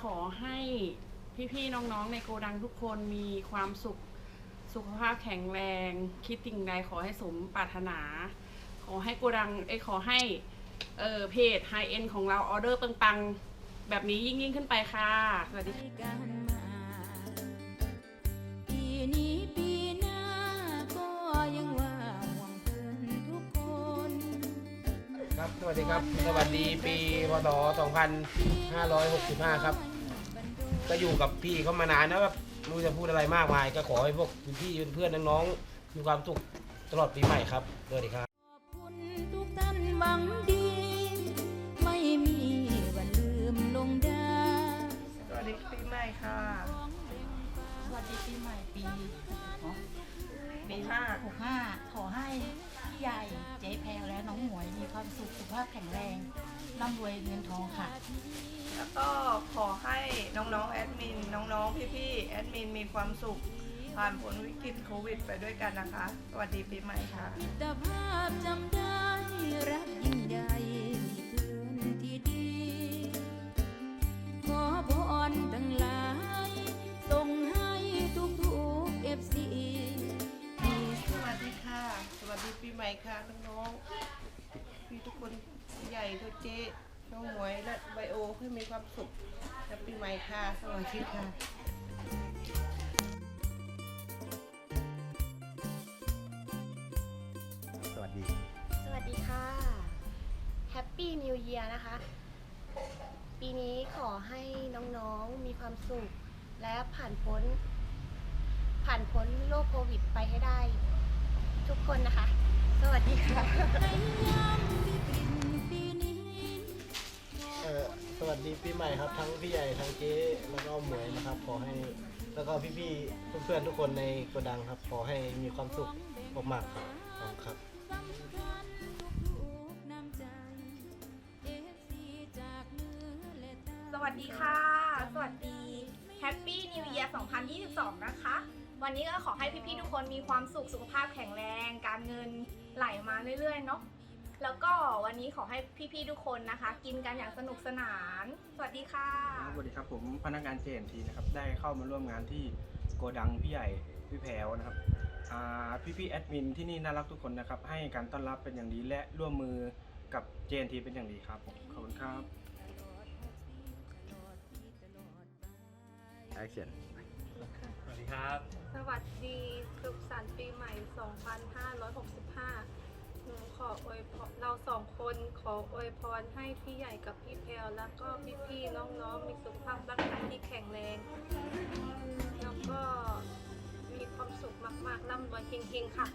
ขอให้พี่ๆน้องๆในโกดังทุกคนมีความสุขสุขภาพแข็งแรง คิดสิ่งใดขอให้สมปรารถนา ขอให้โกดังไอ้ขอให้เออเพจไฮเอ็นของเราออเดอร์ปังๆ แบบนี้ยิ่งๆ ขึ้นไปค่ะ สวัสดีค่ะ ครับ สวัสดีครับ สวัสดีปีพศ2565 ครับ ก็อยู่กับพี่เขามานานนะครับไม่รู้จะพูดอะไรมากมาย ก็ขอให้พวกพี่ๆเพื่อนๆน้องๆมีความสุขตลอดปีใหม่ครับ สวัสดีครับ ขอบคุณทุกท่านหวังดี ไม่มีวันลืมลงได้สวัสดีปีใหม่ค่ะ สวัสดีปีใหม่ปีเนาะปีห้าหกห้าขอให้พี่ใหญ่ แพรและน้องหมวยมีความสุขสุขภาพแข็งแรงร่ำรวยเงินทองค่ะ แล้วก็ขอให้น้องๆแอดมินน้องๆพี่ๆแอดมินมีความสุข ผ่านพ้นวิกฤตโควิดไปด้วยกันนะคะ สวัสดีปีใหม่ค่ะ มิตรภาพจำได้รักยิ่งใหญ่ ปีใหม่ค่ะน้องๆพี่ทุกคนใหญ่ทุกเจ๊น้องหมวยและไบโอให้มีความสุขและปีใหม่ค่ะสวัสดีค่ะสวัสดี สวัสดีค่ะ Happy New Year นะคะ ปีนี้ขอให้น้องๆมีความสุข และผ่านพ้น ผ่านพ้นโรคโควิดไปให้ได้ ทุกคนนะคะ สวัสดีค่ะในยามวิกฤตปีนี้เอ่อสวัสดีปีใหม่ครับ ทั้งพี่ใหญ่ทั้งเจ๊แล้วก็หมวยนะครับ ขอให้แล้วก็พี่ๆเพื่อนๆทุกคนในโกดังครับ ขอให้มีความสุขมากๆครับขอบคุณครับสำคัญทุกๆน้ำใจเอฟซีจากเหนือและใต้สวัสดีค่ะ สวัสดี Happy New Year 2022 นะคะ วันนี้ก็ขอให้พี่ๆทุกคนมีความสุขสุขภาพแข็งแรง การเงินไหลมาเรื่อยๆเนาะแล้วก็วันนี้ขอให้พี่ๆทุกคนนะคะ กินกันอย่างสนุกสนาน สวัสดีค่ะครับสวัสดีครับผมพนักงาน JNT นะครับได้เข้ามาร่วมงานที่โกดังพี่ใหญ่พี่แพรวนะครับอ่าพี่ๆแอดมินที่นี่น่ารักทุกคนนะครับให้การต้อนรับเป็นอย่างดีและร่วมมือกับ JNT เป็นอย่างดีครับผมขอบคุณครับ Action สวัสดี ครับ สวัสดีสุขสันต์ปีใหม่ 2565 หนูขออวยพรเราสองคนขออวยพรให้พี่ใหญ่กับพี่แพลวแล้วก็พี่ๆน้องๆ มีสุขภาพร่างกายที่แข็งแรง แล้วก็มีความสุขมากๆร่ำรวยเฮงๆค่ะ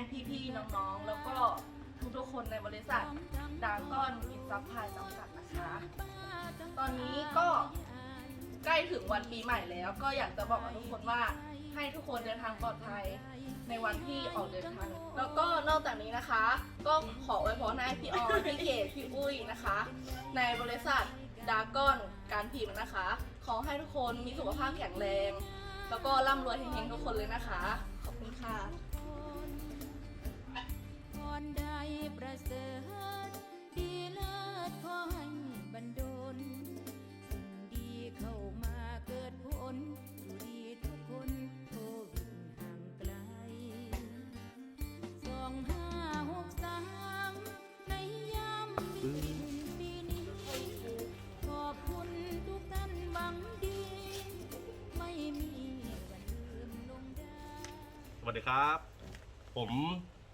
้พี่ๆน้องๆ แล้วก็ทุกๆคนในบริษัทดาก้อนอินซัพพลายจำกัดนะคะ ตอนนี้ก็ใกล้ถึงวันปีใหม่แล้ว ก็อยากจะบอกกับทุกคนว่าให้ทุกคนเดินทางปลอดภัยในวันที่ออกเดินทาง แล้วก็นอกจากนี้นะคะ ก็ขออวยพรให้พี่ออนพี่เกดพี่อุ้ยนะคะ ในบริษัทดาก้อนการพิมพ์นะคะ ขอให้ทุกคนมีสุขภาพแข็งแรง แล้วก็ร่ำรวยเฮงๆทุกคนเลยนะคะ ขอบคุณค่ะ พรใดประเสริฐดีเลิศขอให้บันดลสิ่งดีเข้ามาเกิดผลอยู่ดีทุกคนโควิดห่างไกลสองห้าหกสามในยามวิกฤตปีนี้ขอบคุณทุกท่านหวังดี ไม่มีวันลืมลงได้ สวัสดีครับ ผม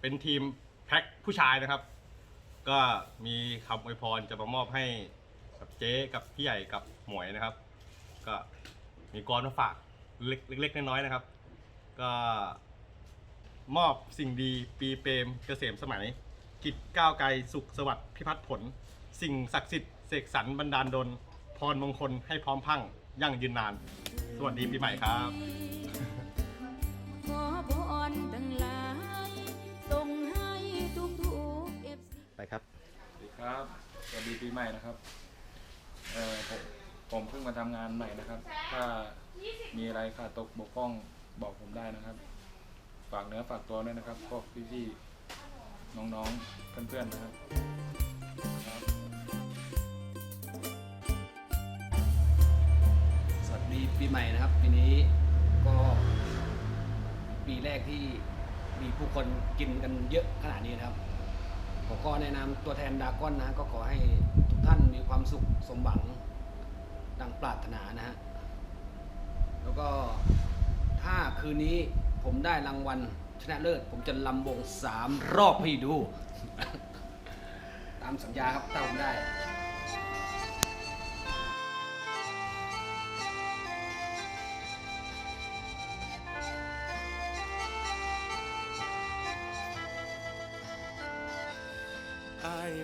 เป็นทีม แพ็คผู้ชายนะครับ ก็มีคำอวยพรจะมามอบให้กับเจ๊กับพี่ใหญ่กับหมวยนะครับ ก็มีกรมาฝากเล็กเล็กๆน้อยๆนะครับ ก็มอบสิ่งดีปีเปรมเกษมสมัย กิจก้าวไกลสุขสวัสดิ์พิพัฒน์ผล สิ่งศักดิ์สิทธิ์เสกสรรบันดาลดลพรมงคลให้พร้อมพังยั่งยืนนาน สวัสดีปีใหม่ครับ ครับ สวัสดีปีใหม่นะครับเอ่อผมผมเพิ่งมาทำงานใหม่นะครับ ถ้ามีอะไรขาดตกบกพร่องบอกผมได้นะครับ ฝากเนื้อฝากตัวด้วยนะครับพวกพี่ๆน้องๆเพื่อนๆนะครับครับ สวัสดีปีใหม่นะครับปีนี้ก็ปีแรกที่มีผู้คนกินกันเยอะขนาดนี้นะครับ ผมก็แนะนำตัวแทนดาก้อนนะก็ขอให้ทุกท่านมีความสุขสมหวังดังปรารถนานะฮะ แล้วก็ถ้าคืนนี้ผมได้รางวัลชนะเลิศ ผมจะลำวงสามรอบให้ดู ตามสัญญาครับถ้าผมได้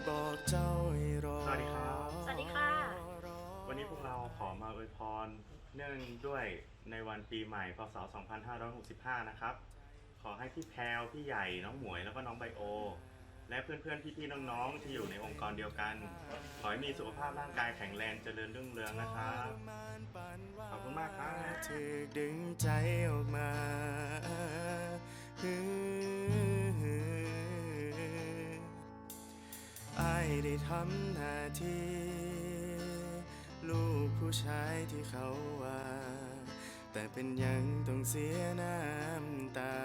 บอกเจ้าให้รอสวัสดีครับ สวัสดีค่ะ วันนี้พวกเราขอมาอวยพรเนื่องด้วยในวันปีใหม่พศ 2565 นะครับ ขอให้พี่แพรวพี่ใหญ่ น้องหมวย แล้วก็น้องไบโอ และเพื่อนๆ พี่ๆ น้องๆ ที่อยู่ในองค์กรเดียวกัน ขอให้มีสุขภาพร่างกายแข็งแรงเจริญรุ่งเรืองนะครับ ขอบคุณมากครับ ถึกดึงใจออกมา ได้ทำหน้าที่ลูกผู้ชายที่เขาว่า แต่เป็นยังต้องเสียน้ำตา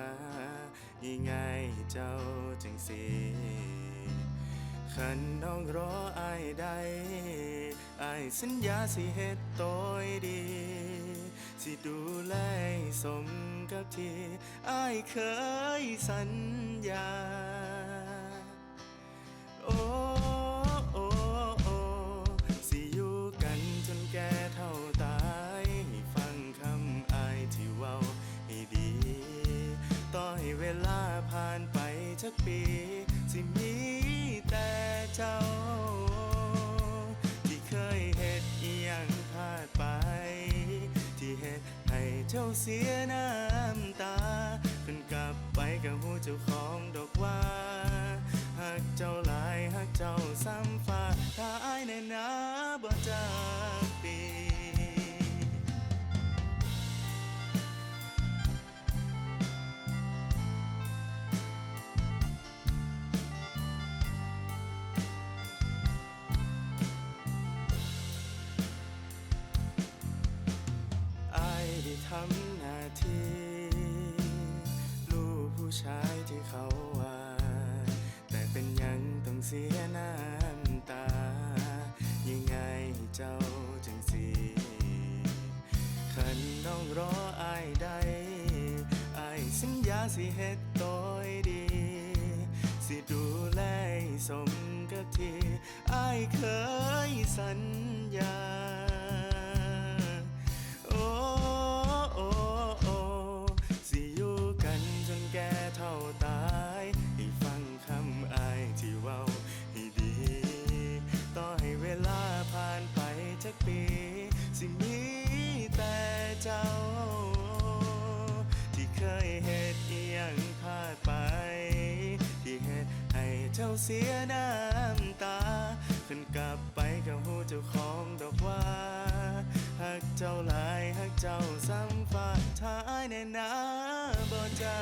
ง่ายๆเจ้าจังสีขันน้องรออายได้อายสัญญาสิเฮ็ดตวให้ดี สิดูแลสมกับที่อายเคยสัญญา ปีสิมีแต่เจ้า ที่เคยเหตุอียังพลาดไป ที่เหตุให้เจ้าเสียหน้า รออายได้อายสัญญาสิเฮ็ดต่อยดี สิดูแลสมกับที่อายเคยสัญญา ให้เจ้าเสียน้ำตา ขึ้นกลับไปกับหูเจ้าของดอกว่าหักเจ้าหลายหักเจ้าซ้ำฝากท้ายในน้าบ่จ้า